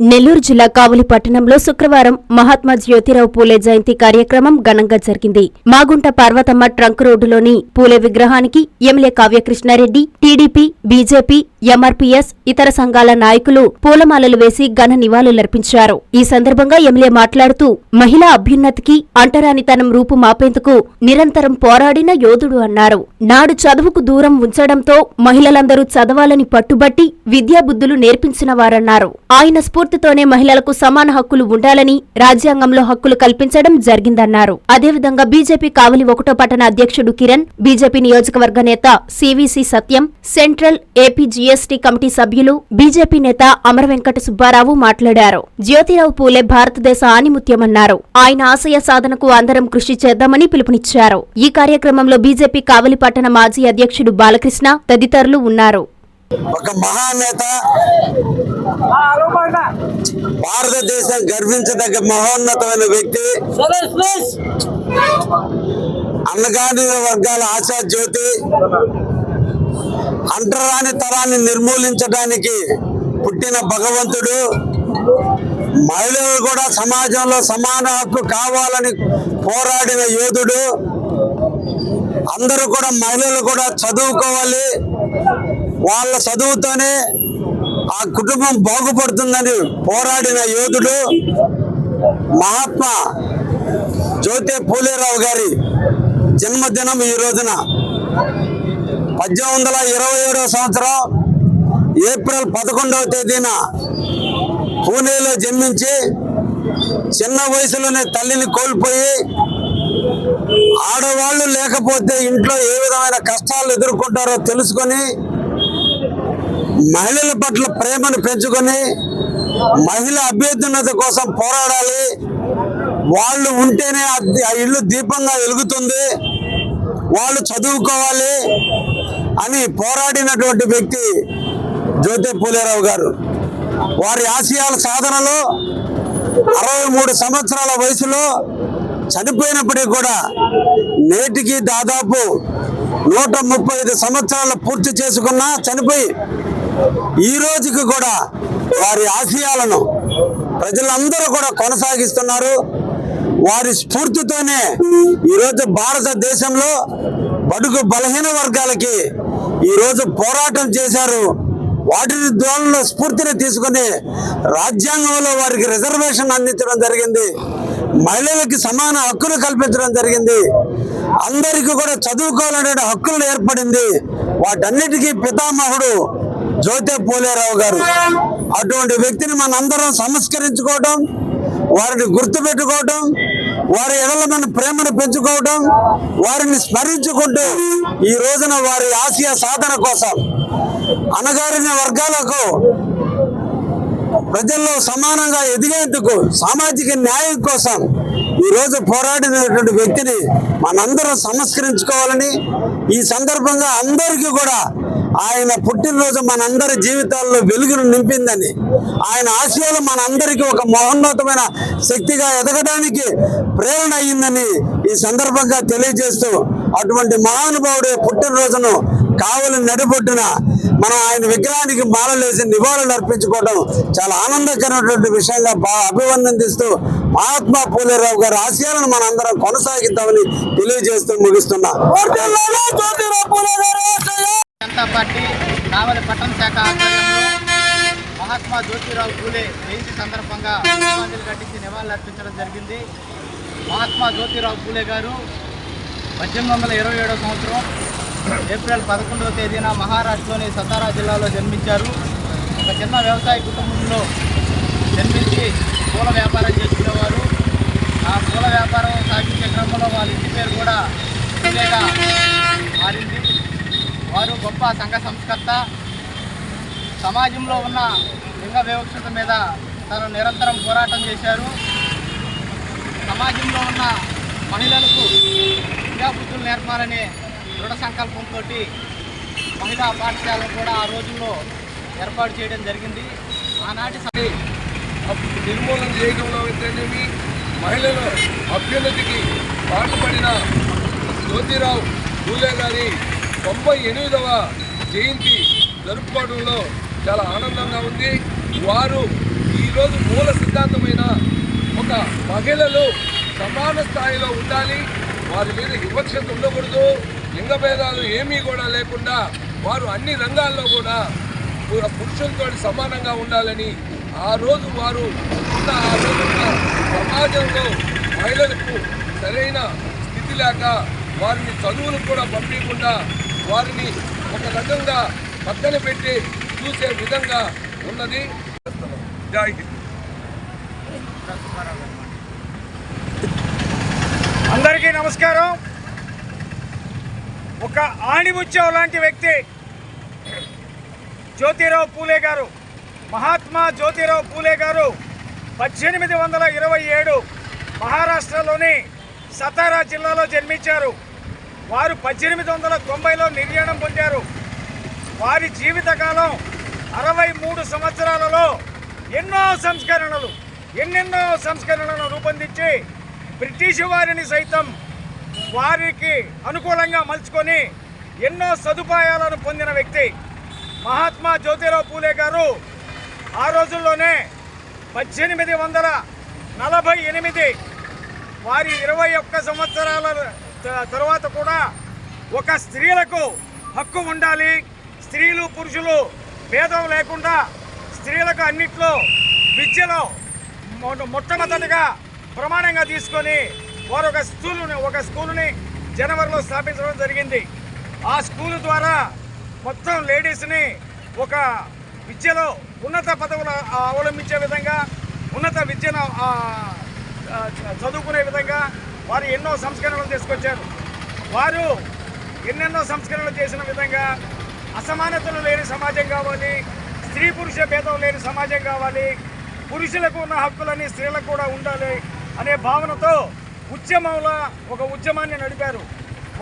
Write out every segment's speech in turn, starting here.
నెల్లూరు జిల్లా కావలి పట్టణంలో శుక్రవారం మహాత్మా జ్యోతిరావు పూలే జయంతి కార్యక్రమం ఘనంగా జరిగింది. మాగుంట పార్వతమ్మ ట్రంక్ రోడ్డులోని పూలే విగ్రహానికి MLA Kavya Krishna Reddy TDP BJP MRPS ఇతర సంఘాల నాయకులు పూలమాలలు వేసి ఘన నివాళులర్పించారు ఈ సందర్భంగా ఎమ్మెల్యే మాట్లాడుతూ మహిళా అభ్యున్నతికి అంటరానితనం రూపు మాపేందుకు నిరంతరం పోరాడిన యోధుడు అన్నారు. నాడు చదువుకు దూరం ఉంచడంతో మహిళలందరూ చదవాలని పట్టుబట్టి విద్యాబుద్ధులు నేర్పించిన వారన్నారు. ఆయన స్ఫూర్తితోనే మహిళలకు సమాన హక్కులు ఉండాలని రాజ్యాంగంలో హక్కులు కల్పించడం జరిగిందన్నారు. అదేవిధంగా బీజేపీ కావలి ఒకటో పట్టణ అధ్యక్షుడు కిరణ్ బీజేపీ నియోజకవర్గ నేత CVC Satyam central AP GST committee సభ్యులు బీజేపీ నేత అమరవెంకట సుబ్బారావు మాట్లాడారు. జ్యోతిరావు పూలే భారతదేశ ఆనిముత్యమన్నారు. ఆయన ఆశయ సాధనకు అందరం కృషి చేద్దామని పిలుపునిచ్చారు. ఈ కార్యక్రమంలో బీజేపీ కావలి పట్టణ మాజీ అధ్యక్షుడు బాలకృష్ణ తదితరులు ఉన్నారు. ఒక మహానేత. భారతదేశం గర్వించదగ్గ మహోన్నతమైన వ్యక్తి. అన్నగాని వర్గాల ఆశా జ్యోతి. అంటరాని తరాన్ని నిర్మూలించడానికి పుట్టిన భగవంతుడు. మహిళలు కూడా సమాజంలో సమాన హక్కు కావాలని పోరాడిన యోధుడు. అందరూ కూడా మహిళలు కూడా చదువుకోవాలి. వాళ్ళ చదువుతోనే ఆ కుటుంబం బాగుపడుతుందని పోరాడిన యోధుడు మహాత్మా జ్యోతి పూలేరావు గారి జన్మదినం ఈ రోజున పద్దెనిమిది వందల ఇరవై ఏడవ సంవత్సరం ఏప్రిల్ పదకొండవ తేదీన పూణేలో జన్మించి చిన్న వయసులోనే తల్లిని కోల్పోయి ఆడవాళ్ళు లేకపోతే ఇంట్లో ఏ విధమైన కష్టాలు ఎదుర్కొంటారో తెలుసుకొని మహిళల పట్ల ప్రేమను పెంచుకొని మహిళ అభ్యర్థున్నత కోసం పోరాడాలి. వాళ్ళు ఉంటేనే అది ఆ ఇల్లు దీపంగా వెలుగుతుంది. వాళ్ళు చదువుకోవాలి అని పోరాడినటువంటి వ్యక్తి జ్యోతి పూలేరావు గారు. వారి ఆశయాల సాధనలో అరవై మూడు సంవత్సరాల వయసులో చనిపోయినప్పటికీ కూడా నేటికి దాదాపు నూట ముప్పై ఐదు సంవత్సరాలు పూర్తి చేసుకున్నా చనిపోయి ఈ రోజుకి కూడా వారి ఆశయాలను ప్రజలందరూ కూడా కొనసాగిస్తున్నారు. వారి స్ఫూర్తితోనే ఈరోజు భారతదేశంలో బడుగు బలహీన వర్గాలకి ఈరోజు పోరాటం చేశారు. వాటి ద్వారా స్ఫూర్తిని తీసుకొని రాజ్యాంగంలో వారికి రిజర్వేషన్ అందించడం జరిగింది. మహిళలకి సమాన హక్కులు కల్పించడం జరిగింది. అందరికీ కూడా చదువుకోవాలనే హక్కులు ఏర్పడింది. వాటన్నిటికీ పితామహుడు జ్యోతి పోలేరావు గారు. అటువంటి వ్యక్తిని మనందరం సంస్కరించుకోవటం వారిని గుర్తుపెట్టుకోవటం వారి ఎడల మన ప్రేమను పెంచుకోవటం వారిని స్మరించుకుంటూ ఈ రోజున వారి ఆశయ సాధన కోసం అణగారిన వర్గాలకు ప్రజల్లో సమానంగా ఎదిగేందుకు సామాజిక న్యాయం కోసం ఈ రోజు పోరాడినటువంటి వ్యక్తిని మనందరం సంస్కరించుకోవాలని ఈ సందర్భంగా అందరికీ కూడా ఆయన పుట్టినరోజు మనందరి జీవితాల్లో వెలుగును నింపిందని. ఆయన ఆశయాలు మనందరికీ ఒక మహోన్నతమైన శక్తిగా ఎదగడానికి ప్రేరణ అయ్యిందని ఈ సందర్భంగా తెలియజేస్తూ అటువంటి మహానుభావుడి పుట్టినరోజును కావలి నడిపొట్టున మనం ఆయన విగ్రహానికి మాలలేసి నివాళులు అర్పించుకోవడం చాలా ఆనందకరమైనటువంటి విషయంగా బాగా అభివర్ణిస్తూ మహాత్మా పూలేరావు గారి ఆశయాలను మనందరం అందరం కొనసాగిద్దామని తెలియజేస్తూ ముగిస్తున్నా. జనతా పార్టీ కావలి పట్టణ శాఖ ఆధ్వర్యంలో మహాత్మా జ్యోతిరావు పూలే జయంతి సందర్భంగా పుష్పాంజలి ఘటించి నివాళులు అర్పించడం జరిగింది. మహాత్మా జ్యోతిరావు పూలే గారు పద్దెనిమిది వందల ఇరవై ఏడవ సంవత్సరం ఏప్రిల్ పదకొండవ తేదీన మహారాష్ట్రలోని సతారా జిల్లాలో జన్మించారు. ఒక చిన్న వ్యవసాయ కుటుంబంలో జన్మించి పూల వ్యాపారం చేసుకునేవారు. ఆ పూల వ్యాపారం సాగించే క్రమంలో వాళ్ళ ఇంటి పేరు కూడా పూలేగా మారింది. వారు గొప్ప సంఘ సంస్కర్త. సమాజంలో ఉన్న లింగ వివక్షత మీద తను నిరంతరం పోరాటం చేశారు. సమాజంలో ఉన్న మహిళలకు విద్యాబుద్ధులు నేర్పాలనే దృఢ సంకల్పంతో మహిళా పాఠశాలను కూడా ఆ రోజుల్లో ఏర్పాటు చేయడం జరిగింది. ఆనాటి సరి నిర్మూలన చేయడంలో అయితేనేమి మహిళల అభ్యున్నతికి పాటుపడిన జ్యోతిరావు పూలే గారి తొంభై ఎనిమిదవ జయంతి జరుపుకోవడంలో చాలా ఆనందంగా ఉంది. వారు ఈరోజు మూల సిద్ధాంతమైన ఒక మహిళలు సమాన స్థాయిలో ఉండాలి. వారి మీద వివక్షత ఉండకూడదు. లింగ భేదాలు ఏమీ కూడా లేకుండా వారు అన్ని రంగాల్లో కూడా పురుషులతో సమానంగా ఉండాలని ఆ రోజు వారు ఉన్న ఆ రోజున్న సమాజంలో మహిళలకు సరైన స్థితి లేక వారిని చదువులకు కూడా పంపించకుండా వారిని ఒక రకంగా పక్కన పెట్టి చూసే విధంగా ఉన్నది. జై అందరికీ నమస్కారం. ఒక ఆణిముత్యం లాంటి వ్యక్తి జ్యోతిరావు పూలే గారు మహాత్మా జ్యోతిరావు పూలే గారు పద్దెనిమిది వందల ఇరవై ఏడు మహారాష్ట్రలోని సతారా జిల్లాలో జన్మించారు. వారు పద్దెనిమిది వందల తొంభైలో నిర్యాణం పొందారు. వారి జీవితకాలం అరవై మూడు సంవత్సరాలలో ఎన్నో సంస్కరణలు ఎన్నెన్నో సంస్కరణలను రూపొందించి బ్రిటిష్ వారిని సైతం వారికి అనుకూలంగా మలుచుకొని ఎన్నో సదుపాయాలను పొందిన వ్యక్తి మహాత్మా జ్యోతిరావు పూలే గారు. ఆ రోజుల్లోనే పద్దెనిమిది వందల నలభై ఎనిమిది వారి ఇరవై ఒక్క సంవత్సరాల తర్వాత కూడా ఒక స్త్రీలకు హక్కు ఉండాలి. స్త్రీలు పురుషులు భేదం లేకుండా స్త్రీలకు అన్నిట్లో విద్యలో మొట్టమొదటిగా ప్రమాణంగా తీసుకొని వారు ఒక స్కూలుని ఒక స్కూలుని జనవరిలో స్థాపించడం జరిగింది. ఆ స్కూల్ ద్వారా మొత్తం లేడీస్ని ఒక విద్యలో ఉన్నత పదవులు అవలంబించే విధంగా ఉన్నత విద్యను చదువుకునే విధంగా వారు ఎన్నో సంస్కరణలు తీసుకొచ్చారు. వారు ఎన్నెన్నో సంస్కరణలు చేసిన విధంగా అసమానతలు లేని సమాజం కావాలి స్త్రీ పురుష భేదం లేని సమాజం కావాలి పురుషులకు ఉన్న హక్కులని స్త్రీలకు కూడా ఉండాలి అనే భావనతో ఉద్యమంలో ఒక ఉద్యమాన్ని నడిపారు.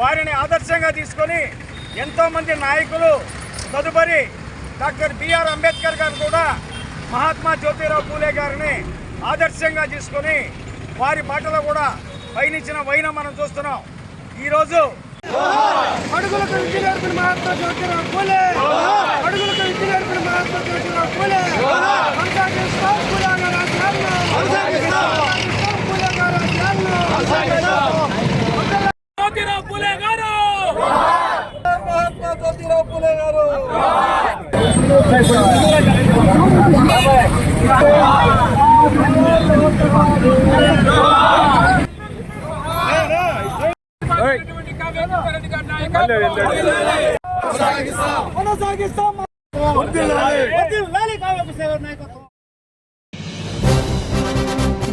వారిని ఆదర్శంగా తీసుకొని ఎంతోమంది నాయకులు తదుపరి డాక్టర్ బిఆర్ అంబేద్కర్ గారు కూడా మహాత్మా జ్యోతిరావు పూలే గారిని ఆదర్శంగా తీసుకొని వారి మాటలో కూడా పయనించిన వైనం మనం చూస్తున్నాం ఈరోజు అడుగులకు విద్య నేర్పిన మహాత్మా జ్యోతిరావు పూలే అడుగులకు విద్య నేర్పిన మహాత్మా జ్యోతిరావు పూలే కొనసాగిస్తాం పూలే గారి ఆశయాలను. కొనసాగిస్తాం పూలే గారి ఆశయాలను. జ్యోతిరావు పూలే గారు మహాత్మా జ్యోతిరావు పూలే గారు కొనసాగిస్తాం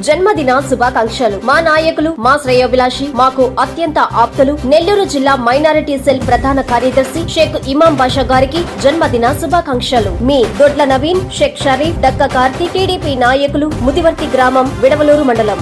జన్మదిన శుభాకాంక్షలు. మా నాయకులు మా శ్రేయోభిలాషి మాకు అత్యంత ఆప్తులు. నెల్లూరు జిల్లా మైనారిటీ సెల్ ప్రధాన కార్యదర్శి షేక్ ఇమాం బాషా గారికి జన్మదిన శుభాకాంక్షలు. మీ దొడ్ల నవీన్ షేక్ షరీఫ్ దక్క కార్తీ టీడీపీ నాయకులు ముదివర్తి గ్రామం విడవలూరు మండలం.